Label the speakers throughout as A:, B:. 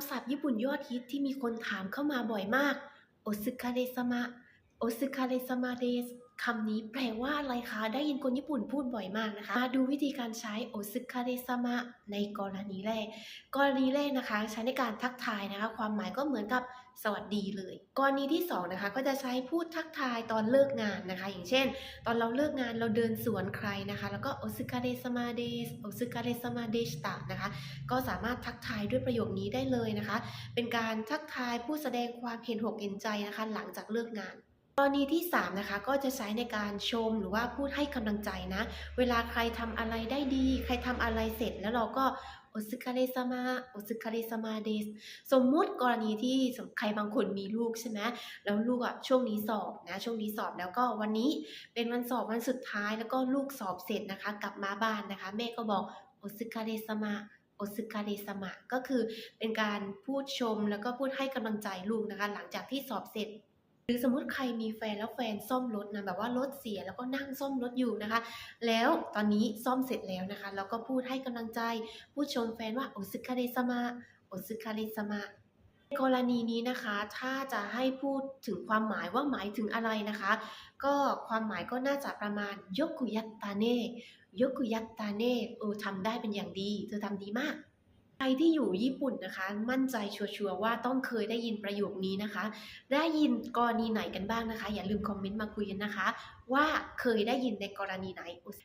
A: ำศัพท์ญี่ปุ่นยอดฮิตที่มีคนถามเข้ามาบ่อยมากโอซึคาเดซมะ โอซึคาเรซามาเดสคำนี้แปลว่าอะไรคะ ได้ยินคนญี่ปุ่นพูดบ่อยมากนะคะ มาดูวิธีการใช้โอซึคาเรซามะในกรณีแรก กรณีแรกนะคะ ใช้ในการทักทายนะคะ ความหมายก็เหมือนกับสวัสดีเลย กรณีที่สองนะคะ ก็จะใช้พูดทักทายตอนเลิกงานนะคะ อย่างเช่น ตอนเราเลิกงานเราเดินสวนใครนะคะ แล้วก็โอซึคาเรซามาเดสโอซึคาเรซามาเดชตะนะคะ ก็สามารถทักทายด้วยประโยคนี้ได้เลยนะคะ เป็นการทักทายผู้แสดงความเห็นอกเห็นใจนะคะ หลังจากเลิกงาน รณีที่3นะคะก็จะใช้ในการชมหรือว่าพูดให้กำลังใจนะ เวลาใครทำอะไรได้ดี ใครทำอะไรเสร็จแล้วเราก็โอซึคาเรซามาโอซึคาเรซามาเดสสมมุติกรณีที่ใครบางคนมีลูกใช่ไหมแล้วลูกอะช่วงนี้สอบนะ ช่วงนี้สอบแล้วก็วันนี้เป็นวันสอบวันสุดท้ายแล้วก็ลูกสอบเสร็จนะคะ กลับมาบ้านนะคะ แม่ก็บอกโอซึคาเรซามาโอซึคาเรซามะก็คือเป็นการพูดชมแล้วก็พูดให้กำลังใจลูกนะคะ หลังจากที่สอบเสร็จ รือสมมุติใครมีแฟนแล้วแฟนซ่อมรถนะแบบว่ารถเสียแล้วก็นั่งซ่อมรถอยู่นะคะ แล้วตอนนี้ซ่อมเสร็จแล้วนะคะเราก็พูดให้กำลังใจพูดชมแฟนว่าโอซึคาเรซามะโอซึคาเรซามะในกรณีนี้นะคะ ถ้าจะให้พูดถึงความหมายว่าหมายถึงอะไรนะคะ ก็ความหมายก็น่าจะประมาณยกุยัตตาเนยกุยัตตาเน่เออทำได้เป็นอย่างดี เธอทำดีมาก ใครที่อยู่ญี่ปุ่นนะคะ มั่นใจชัวร์ว่าต้องเคยได้ยินประโยคนี้นะคะ ได้ยินกรณีไหนกันบ้างนะคะ อย่าลืมคอมเมนต์มาคุยกันนะคะ ว่าเคยได้ยินในกรณีไหน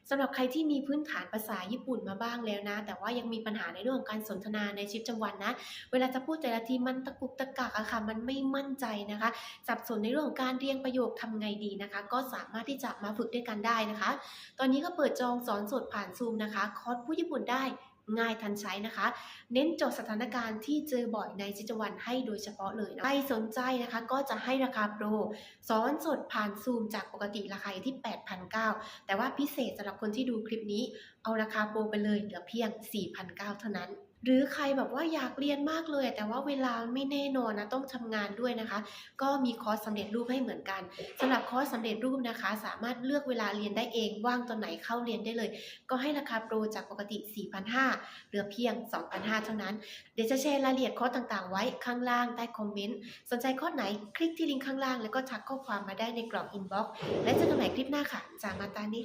A: สำหรับใครที่มีพื้นฐานภาษาญี่ปุ่นมาบ้างแล้วนะ แต่ว่ายังมีปัญหาในเรื่องของการสนทนาในชีวิตประจำวันนะ เวลาจะพูดแต่ละทีมันตะกุกตะกักอะค่ะ มันไม่มั่นใจนะคะ สับสนในเรื่องของการเรียงประโยคทำไงดีนะคะ ก็สามารถที่จะมาฝึกด้วยกันได้นะคะ ตอนนี้ก็เปิดจองสอนสดผ่านซูมนะคะ คอร์สผู้ญี่ปุ่นได้ ง่ายทันใช้นะคะ เน้นโจทย์สถานการณ์ที่เจอบ่อยในชีวิตประจวันให้โดยเฉพาะเลยนะใครสนใจนะคะก็จะให้ราคาโปรสอนสดผ่านซูมจากปกติราคาอยู่ที่ 8,900 แต่ว่าพิเศษสำหรับคนที่ดูคลิปนี้ เอาราคาโปรไปเลยเหลือเพียง 4,900 เท่านั้น หรือใครแบบว่าอยากเรียนมากเลย แต่ว่าเวลาไม่แน่นอนนะต้องทำงานด้วยนะคะ ก็มีคอร์สสำเร็จรูปให้เหมือนกันสำหรับคอร์สสำเร็จรูปนะคะ สามารถเลือกเวลาเรียนได้เองว่างตอนไหนเข้าเรียนได้เลย ก็ให้ราคาโปรจากปกติ 4,500เหลือเพียง 2,500เท่านั้น เดี๋ยวจะแชร์รายละเอียดคอร์สต่างๆ ไว้ข้างล่างใต้คอมเมนต์สนใจคอร์สไหนคลิกที่ลิงก์ข้างล่างแล้วก็ทักข้อความมาได้ในกล่องอินบ็อกซ์และเจอกันใหม่คลิปหน้าค่ะจากมาตานิ